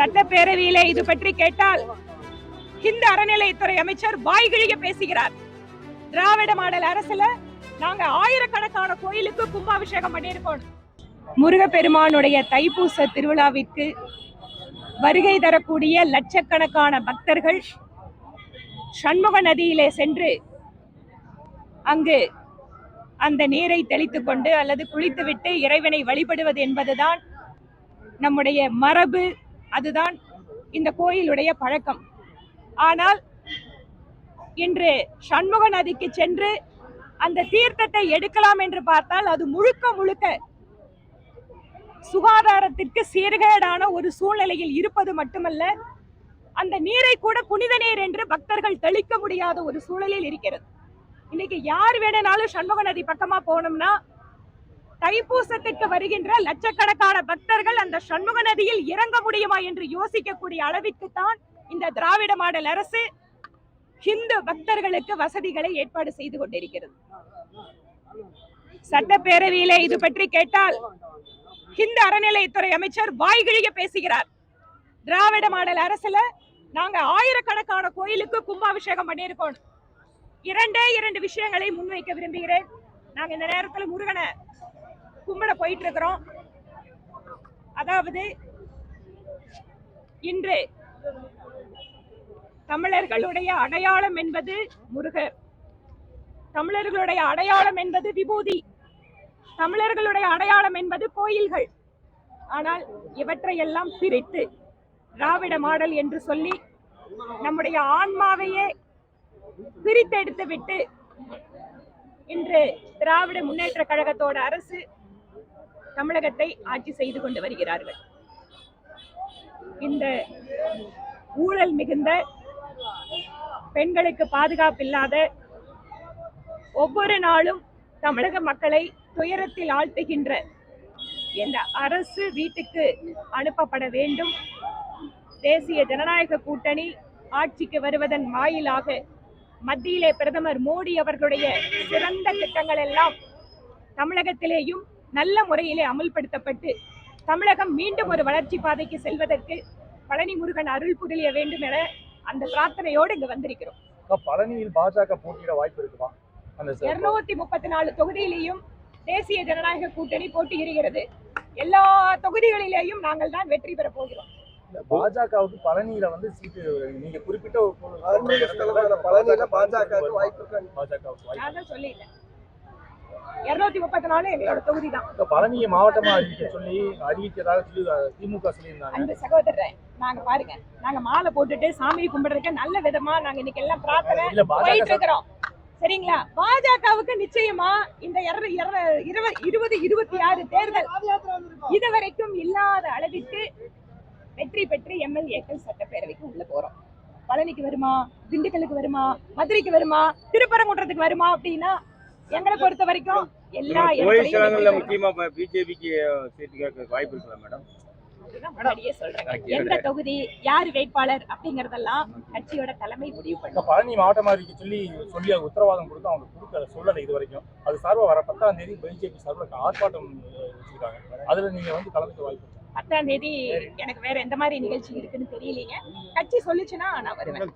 சட்டப்பேரவையிலே இது பற்றி கேட்டால் இந்த அறநிலையத்துறை அமைச்சர் வாய்கிழிய பேசுகிறார். திராவிட மாடல் அரசுல நாங்க ஆயிரக்கணக்கான கோயிலுக்கு கும்பாபிஷேகம் பண்ணியிருக்கோம். முருகப்பெருமானுடைய தைப்பூச திருவிழாவிற்கு வருகை தரக்கூடிய லட்சக்கணக்கான பக்தர்கள் சண்முக நதியிலே சென்று அங்கு அந்த நீரை தெளித்து கொண்டு அல்லது குளித்துவிட்டு இறைவனை வழிபடுவது என்பதுதான் நம்முடைய மரபு அதுதான் இந்த கோயிலுடைய பழக்கம். ஆனால் இன்று சண்முக நதிக்கு சென்று அந்த தீர்த்தத்தை எடுக்கலாம் என்று பார்த்தால் அது முழுக்க முழுக்க சுகாதாரத்திற்கு சீர்கேடான ஒரு சூழ்நிலையில் இருப்பது மட்டுமல்ல அந்த நீரை கூட புனித நீர் என்று பக்தர்கள் தெளிக்க முடியாத ஒரு சூழலில் இருக்கிறது. இன்னைக்கு யார் வேணும்னாலும் சண்முக நதி பக்கமா போனோம்னா தைப்பூசத்திற்கு வருகின்ற லட்சக்கணக்கான பக்தர்கள் அந்த சண்முக நதியில் இறங்க முடியுமா என்று யோசிக்கக்கூடிய அளவிற்கு தான் இந்த திராவிட மாடல் அரசு ஹிந்து பக்தர்களுக்கு வசதிகளை ஏற்பாடு செய்து கொண்டிருக்கிறது. சட்டப்பேரவையிலே இது பற்றி கேட்டால் ஹிந்து அறநிலையத்துறை அமைச்சர் வாய்கிழிய பேசுகிறார். திராவிட மாடல் அரசுல நாங்க ஆயிரக்கணக்கான கோயிலுக்கு கும்பாபிஷேகம் பண்ணியிருக்கோம். இரண்டே இரண்டு விஷயங்களை முன்வைக்க விரும்புகிறேன். நாங்க இந்த நேரத்துல முருகனை கும்பிட போயிட்டு இருக்கிறோம் அதாவது இன்று தமிழர்களுடைய அடையாளம் என்பது முருகர். தமிழர்களுடைய அடையாளம் என்பது விபூதி. தமிழர்களுடைய அடையாளம் என்பது கோயில்கள். ஆனால் இவற்றையெல்லாம் பிரித்து திராவிட மாடல் என்று சொல்லி நம்முடைய ஆன்மாவையே பிரித்தெடுத்து விட்டு இன்று திராவிட முன்னேற்ற கழகத்தோட அரசு தமிழகத்தை ஆட்சி செய்து கொண்டு வருகிறார்கள். இந்த ஊழல் மிகுந்த பெண்களுக்கு பாதுகாப்பில்லாத ஒவ்வொரு நாளும் தமிழக மக்களை துயரத்தில் ஆழ்த்துகின்ற இந்த அரசு வீட்டுக்கு அனுப்பப்பட வேண்டும். தேசிய ஜனநாயக கூட்டணி ஆட்சிக்கு வருவதன் வாயிலாக மத்தியிலே பிரதமர் மோடி அவர்களுடைய சிறந்த திட்டங்கள் எல்லாம் தமிழகத்திலேயும் நல்ல முறையிலே அமல்படுத்தப்பட்டு தமிழகம் மீண்டும் ஒரு வளர்ச்சி பாதைக்கு செல்வதற்கு பழனி முருகன் அருள் புரிய வேண்டும் என அந்த பிரார்த்தனையோடு இங்கு வந்திருக்கிறோம். பழனியில் பாஜக போட்டியிட வாய்ப்பு இருக்குமா? இருநூத்தி முப்பத்தி நாலு தொகுதியிலேயும் தேசிய ஜனநாயக கூட்டணி போட்டியிடுகிறது. எல்லா தொகுதிகளிலேயும் நாங்கள் தான் வெற்றி பெற போகிறோம். பாஜகவுக்கு பழனியில வந்து சீட்டு நீங்க குறிப்பிட்ட பழனியில பாஜகவுக்கு வாய்ப்பு நான் தான் சொல்லிட்டேன் இருநூத்தி முப்பத்தி நாலு எங்களோட தொகுதி தான் பழனியை மாவட்டமா அறிவிக்க சொல்லி அறிவிக்கிறதாக சொல்லி திமுக சொல்லியிருந்தாங்க. அந்த சகோதரர் நாங்க பாருங்க நாங்க மாலை போட்டுட்டு சாமி கும்பிடுறதுக்கு நல்ல விதமா நாங்க இன்னைக்கு எல்லாம் பிரார்த்தனை போயிட்டு இருக்கிறோம் சரிங்களா? பாஜகவுக்கு நிச்சயமா இந்த இருபது இருபத்தி ஆறு தேர்தல் இதுவரைக்கும் இல்லாத அளவிற்கு வெற்றி பெற்று எம்எல்ஏக்கள் சட்டப்பேரவைக்கு உள்ள போறோம். பழனிக்கு வருமா திண்டுக்கலுக்கு வருமா மதுரைக்கு வருமா திருப்பரங்குன்றத்துக்கு வருமா அப்படின்னா எங்களை பொறுத்த வரைக்கும் எல்லா பெறும். முக்கியமா பிஜேபிக்கு சீட்டு கேட்க வாய்ப்பு இருக்கலாம் மேடம்? எந்த தொகுதி யார் வேட்பாளர் அப்படிங்கறதெல்லாம் கட்சியோட தலைமை முடிவு பண்ணும். பழனி மாவட்டமா அறிவிக்க சொல்லி சொல்லி உத்தரவாதம் கொடுத்து அவங்க கொடுக்கல சொல்லலை இது வரைக்கும். அது சார்பா வர பத்தாம் தேதி பிஜேபி சார்பில் ஆர்ப்பாட்டம் வச்சிருக்காங்க. அதுல நீங்க வந்து கலந்துக்க வாய்ப்பு இருக்கா? பத்தாம் தேதி எனக்கு வேற எந்த மாதிரி நிகழ்ச்சி இருக்குன்னு தெரியலீங்க. கட்சி சொல்லுச்சுன்னா நான் வருவேன்.